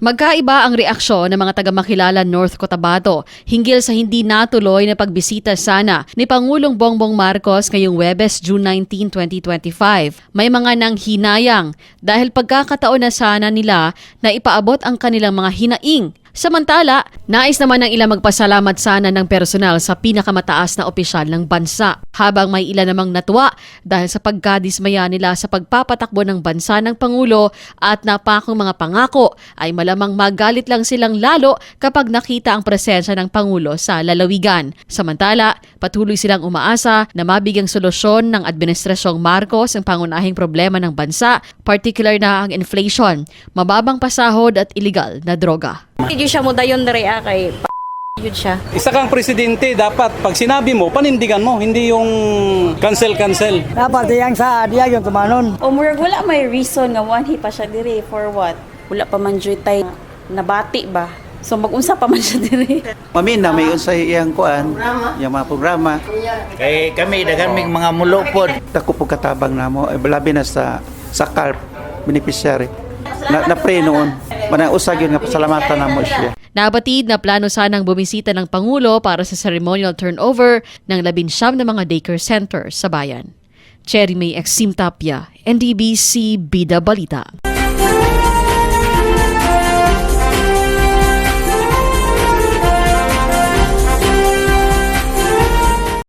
Magkaiba ang reaksyon ng mga taga-makilala North Cotabato hinggil sa hindi natuloy na pagbisita sana ni Pangulong Bongbong Marcos ngayong Webes, June 19, 2025. May mga nang hinayang dahil pagkakataon na sana nila na ipaabot ang kanilang mga hinaing Samantala, nais naman ng ilang magpasalamat sana ng personal sa pinakamataas na opisyal ng bansa. Habang may ilan namang natuwa dahil sa pagkadismaya nila sa pagpapatakbo ng bansa ng Pangulo at napakong mga pangako ay malamang magalit lang silang lalo kapag nakita ang presensya ng Pangulo sa lalawigan. Samantala, patuloy silang umaasa na mabigyang solusyon ng Administrasyong Marcos ang pangunahing problema ng bansa, particular na ang inflation, mababang pasahod at illegal na droga. Hindi siya mo dayon dere ah, kay yun siya. Isa kang presidente, dapat pag sinabi mo, panindigan mo, hindi yung cancel-cancel. Dapat diyang sa diya yung tumanon. O murag wala may reason nga wanhi pa siya dire for what? Wala pa man joy tay nabati ba? So mag-unsa pa man siya dire. Mamina may unsay iyang kuan, yung mga programa. Kay kami daghan mig mga mulupod. Dako po katabang namo, eh, labi na sa sa CARP beneficiary. Na, na pre noon. Manang usag yun nga pasalamatan namo siya. Nabatid na plano sanang bumisita ng Pangulo para sa ceremonial turnover ng labinsyam na mga daycare centers sa bayan. Cherry May Exim Tapia, NDBC Bida Balita.